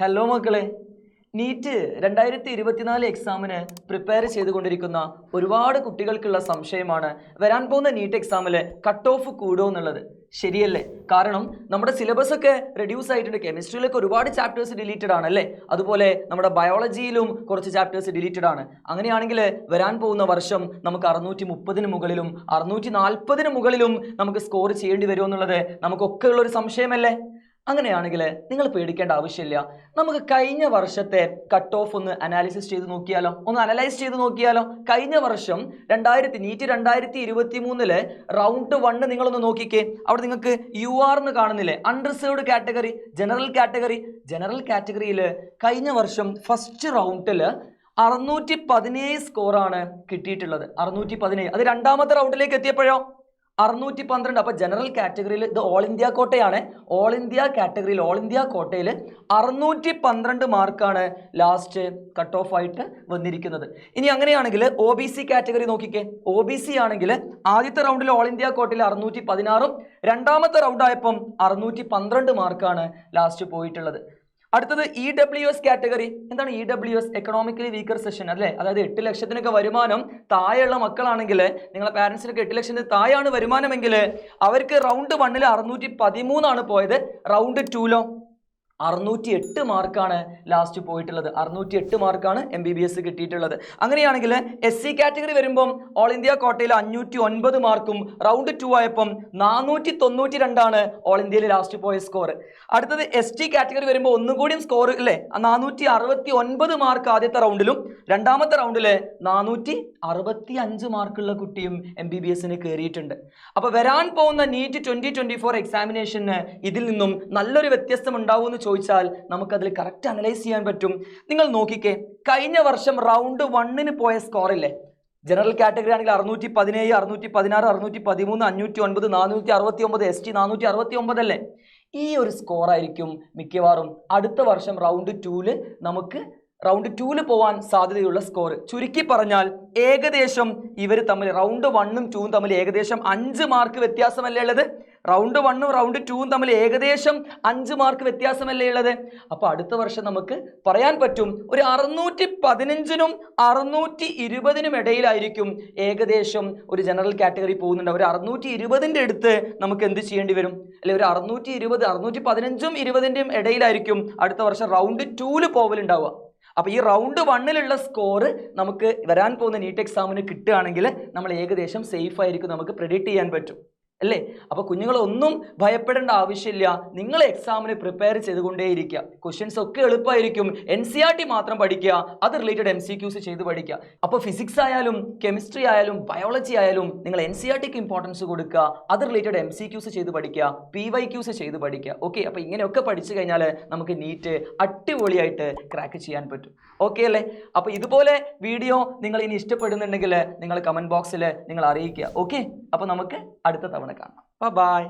Hello മക്കളെ. NEET രണ്ടായിരത്തി ഇരുപത്തിനാല് എക്സാമിന് പ്രിപ്പയർ ചെയ്തുകൊണ്ടിരിക്കുന്ന ഒരുപാട് കുട്ടികൾക്കുള്ള സംശയമാണ് വരാൻ പോകുന്ന നീറ്റ് എക്സാമിൽ കട്ട് ഓഫ് കൂടുമോ എന്നുള്ളത്. ശരിയല്ലേ? കാരണം നമ്മുടെ സിലബസ് ഒക്കെ റെഡ്യൂസ് ആയിട്ടുണ്ട്. കെമിസ്ട്രിയിലൊക്കെ ഒരുപാട് ചാപ്റ്റേഴ്സ് ഡിലീറ്റഡ് ആണ് അല്ലേ? അതുപോലെ നമ്മുടെ ബയോളജിയിലും കുറച്ച് ചാപ്റ്റേഴ്സ് ഡിലീറ്റഡ് ആണ്. അങ്ങനെയാണെങ്കിൽ വരാൻ പോകുന്ന വർഷം നമുക്ക് അറുന്നൂറ്റി മുപ്പതിന് മുകളിലും അറുന്നൂറ്റി നാൽപ്പതിന് മുകളിലും നമുക്ക് സ്കോർ ചെയ്യേണ്ടി വരുമോ എന്നുള്ളത് നമുക്കൊക്കെ ഉള്ള ഒരു സംശയമല്ലേ? അങ്ങനെയാണെങ്കിൽ നിങ്ങൾ പേടിക്കേണ്ട ആവശ്യമില്ല. നമുക്ക് കഴിഞ്ഞ വർഷത്തെ കട്ട് ഓഫ് ഒന്ന് അനാലിസിസ് ചെയ്ത് നോക്കിയാലോ? ഒന്ന് അനലൈസ് ചെയ്ത് നോക്കിയാലോ? കഴിഞ്ഞ വർഷം രണ്ടായിരത്തി നീറ്റ് രണ്ടായിരത്തി ഇരുപത്തി മൂന്നിൽ റൗണ്ട് വണ്ണ് നിങ്ങളൊന്ന് നോക്കിക്കേ. അവിടെ നിങ്ങൾക്ക് യു ആർ എന്ന് കാണുന്നില്ലേ? Unreserved category general category general കാറ്റഗറിയിൽ കഴിഞ്ഞ വർഷം ഫസ്റ്റ് റൗണ്ടിൽ അറുന്നൂറ്റി പതിനേഴ് സ്കോറാണ് കിട്ടിയിട്ടുള്ളത്. അറുന്നൂറ്റി പതിനേഴ് അത് രണ്ടാമത്തെ റൗണ്ടിലേക്ക് എത്തിയപ്പോഴോ? അറുന്നൂറ്റി പന്ത്രണ്ട് അപ്പൊ ജനറൽ കാറ്റഗറിയിൽ ഇത് ഓൾ ഇന്ത്യ കോട്ടയാണ്. ഓൾ ഇന്ത്യ കാറ്റഗറിയിൽ ഓൾ ഇന്ത്യ കോട്ടയിൽ അറുന്നൂറ്റി പന്ത്രണ്ട് മാർക്കാണ് ലാസ്റ്റ് കട്ട് ഓഫ് ആയിട്ട് വന്നിരിക്കുന്നത്. ഇനി അങ്ങനെയാണെങ്കിൽ ഒ ബി സി കാറ്റഗറി നോക്കിക്കേ. ഒ ബി സി ആണെങ്കിൽ ആദ്യത്തെ റൗണ്ടിൽ ഓൾ ഇന്ത്യ കോട്ടയിൽ അറുന്നൂറ്റി പതിനാറും രണ്ടാമത്തെ റൗണ്ട് ആയപ്പം അറുന്നൂറ്റി പന്ത്രണ്ട് മാർക്കാണ് ലാസ്റ്റ് പോയിട്ടുള്ളത്. അടുത്തത് ഇ ഡബ്ല്യു എസ് കാറ്റഗറി എന്താണ് E W S economically weaker section അല്ലേ? അതായത് എട്ട് ലക്ഷത്തിനൊക്കെ വരുമാനം താഴെയുള്ള മക്കളാണെങ്കിൽ നിങ്ങളെ പാരൻസിനൊക്കെ എട്ട് ലക്ഷത്തിന് താഴെയാണ് വരുമാനമെങ്കിൽ അവർക്ക് റൗണ്ട് വണ്ണിൽ അറുന്നൂറ്റി പതിമൂന്നാണ് പോയത്. റൗണ്ട് ടൂലോ അറുന്നൂറ്റി എട്ട് മാർക്കാണ് ലാസ്റ്റ് പോയിട്ടുള്ളത്. അറുന്നൂറ്റി എട്ട് മാർക്കാണ് എം ബി ബി എസ് കിട്ടിയിട്ടുള്ളത്. അങ്ങനെയാണെങ്കിൽ എസ് സി കാറ്റഗറി വരുമ്പം ഓൾ ഇന്ത്യ കോട്ടയിൽ അഞ്ഞൂറ്റി ഒൻപത് മാർക്കും റൗണ്ട് ടു ആയപ്പം നാനൂറ്റി തൊണ്ണൂറ്റി രണ്ടാണ് ഓൾ ഇന്ത്യയിൽ ലാസ്റ്റ് പോയ സ്കോർ അടുത്തത് എസ് ടി കാറ്റഗറി വരുമ്പോൾ ഒന്നും കൂടിയും സ്കോർ അല്ലേ നാനൂറ്റി അറുപത്തി ഒൻപത് മാർക്ക് ആദ്യത്തെ റൗണ്ടിലും രണ്ടാമത്തെ റൗണ്ടിൽ നാനൂറ്റി അറുപത്തി അഞ്ച് മാർക്കുള്ള കുട്ടിയും എം ബി ബി എസിന് കയറിയിട്ടുണ്ട് അപ്പോൾ വരാൻ പോകുന്ന നീറ്റ് ട്വന്റി ട്വന്റി ഫോർ എക്സാമിനേഷന് ഇതിൽ നിന്നും നല്ലൊരു വ്യത്യസ്തം ഉണ്ടാവുമെന്ന് ചോദിച്ചാൽ നമുക്കതിൽ കറക്റ്റ് അനലൈസ് ചെയ്യാൻ പറ്റും. നിങ്ങൾ നോക്കിക്കേ കഴിഞ്ഞ വർഷം റൗണ്ട് വണ്ണിന് പോയ സ്കോറില്ലേ ജനറൽ കാറ്റഗറി ആണെങ്കിൽ അറുന്നൂറ്റി പതിനേഴ് അറുന്നൂറ്റി പതിനാറ് അറുന്നൂറ്റി പതിമൂന്ന് അഞ്ഞൂറ്റി ഒൻപത് നാനൂറ്റി അറുപത്തി ഒമ്പത് എസ് ടി നാനൂറ്റി അറുപത്തി ഒമ്പത് അല്ലേ? ഈ ഒരു സ്കോർ ആയിരിക്കും മിക്കവാറും അടുത്ത വർഷം റൗണ്ട് ടൂൽ നമുക്ക് റൗണ്ട് ടൂൽ പോവാൻ സാധ്യതയുള്ള സ്കോർ ചുരുക്കി പറഞ്ഞാൽ ഏകദേശം ഇവർ തമ്മിൽ റൗണ്ട് വണ്ണും ടൂവും തമ്മിൽ ഏകദേശം അഞ്ച് മാർക്ക് വ്യത്യാസമല്ലേ ഉള്ളത്? റൗണ്ട് വണ്ണും റൗണ്ട് ടൂവും തമ്മിൽ ഏകദേശം അഞ്ച് മാർക്ക് വ്യത്യാസമല്ലേ ഉള്ളത്? അപ്പോൾ അടുത്ത വർഷം നമുക്ക് പറയാൻ പറ്റും ഒരു അറുന്നൂറ്റി പതിനഞ്ചിനും അറുന്നൂറ്റി ഇരുപതിനും ഇടയിലായിരിക്കും ഏകദേശം ഒരു ജനറൽ കാറ്റഗറി പോകുന്നുണ്ട്. ഒരു അറുന്നൂറ്റി ഇരുപതിന്റെ അടുത്ത് നമുക്ക് എന്ത് ചെയ്യേണ്ടി വരും? അല്ലെ ഒരു അറുന്നൂറ്റി ഇരുപത് അറുന്നൂറ്റി പതിനഞ്ചും ഇരുപതിന്റെയും ഇടയിലായിരിക്കും അടുത്ത വർഷം റൗണ്ട് ടൂവിൽ പോവലുണ്ടാവുക. അപ്പോൾ ഈ റൗണ്ട് വണ്ണിലുള്ള സ്കോർ നമുക്ക് വരാൻ പോകുന്ന നീറ്റ് എക്സാമിന് കിട്ടുകയാണെങ്കിൽ നമ്മൾ ഏകദേശം സേഫ് ആയിരിക്കും നമുക്ക് പ്രെഡിക്റ്റ് ചെയ്യാൻ പറ്റും. അല്ലേ? അപ്പോൾ കുഞ്ഞുങ്ങളൊന്നും ഭയപ്പെടേണ്ട ആവശ്യമില്ല. നിങ്ങൾ എക്സാമിന് പ്രിപ്പയർ ചെയ്തുകൊണ്ടേയിരിക്കുക. ക്വസ്റ്റ്യൻസ് ഒക്കെ എളുപ്പമായിരിക്കും എൻ സി ആർ ടി മാത്രം പഠിക്കുക. അത് റിലേറ്റഡ് എം സി ക്യൂസ് ചെയ്ത് പഠിക്കുക. അപ്പോൾ ഫിസിക്സ് ആയാലും കെമിസ്ട്രി ആയാലും ബയോളജി ആയാലും നിങ്ങൾ എൻ സി ആർ ടിക്ക് ഇമ്പോർട്ടൻസ് കൊടുക്കുക. അത് റിലേറ്റഡ് എം സി ക്യൂസ് ചെയ്ത് പഠിക്കുക. പി വൈ ക്യൂസ് ചെയ്ത് പഠിക്കുക. ഓക്കെ അപ്പോൾ ഇങ്ങനെയൊക്കെ പഠിച്ചു കഴിഞ്ഞാൽ നമുക്ക് നീറ്റ് അടിപൊളിയായിട്ട് ക്രാക്ക് ചെയ്യാൻ പറ്റും. ഓക്കെ അല്ലേ? അപ്പോൾ ഇതുപോലെ വീഡിയോ നിങ്ങൾ ഇനി ഇഷ്ടപ്പെടുന്നുണ്ടെങ്കിൽ നിങ്ങൾ കമന്റ് ബോക്സിൽ നിങ്ങൾ അറിയിക്കുക. ഓക്കെ അപ്പോൾ നമുക്ക് അടുത്ത തവണ കാണാം ബൈ